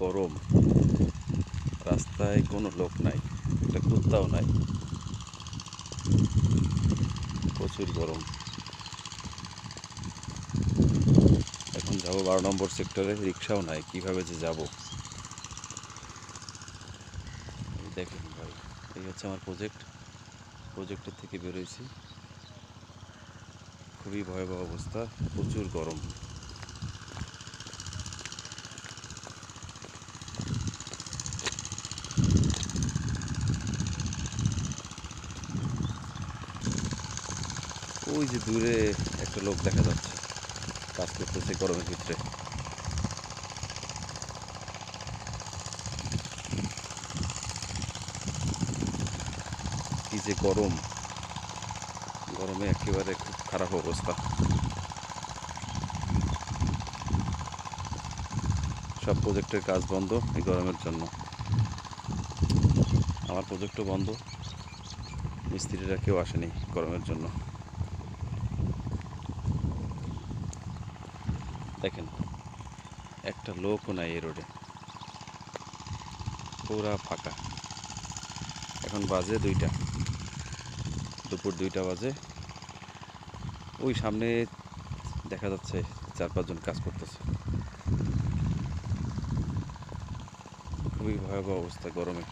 গরম। রাস্তায় কোনো লোক নাই, একটা কুত্তাও নাই। প্রচুর গরম। এখন যাব বারো নম্বর সেক্টরে, রিক্সাও নাই, কীভাবে যে যাব? দেখেন ভাই, এই হচ্ছে আমার প্রজেক্ট প্রজেক্টের থেকে বেরোইছি খুবই ভয়াবহ অবস্থা, প্রচুর গরম। ওই যে দূরে একটা লোক দেখা যাচ্ছে। কাজ করতেছে গরমের ভিতরে। কি যে গরম। গরমে একেবারে খুব খারাপ অবস্থা। সব প্রজেক্টের কাজ বন্ধ এই গরমের জন্য। আমার প্রজেক্টও বন্ধ। মিস্ত্রিরা কেউ আসেনি গরমের জন্য। দেখেন, একটা লোকও নাই এই রোডে। পুরা ফাঁকা। এখন বাজে দুইটা। দুপুর দুইটা বাজে। ওই সামনে দেখা যাচ্ছে চার পাঁচজন কাজ করতেছে। খুবই ভয়াবহ অবস্থা গরমে।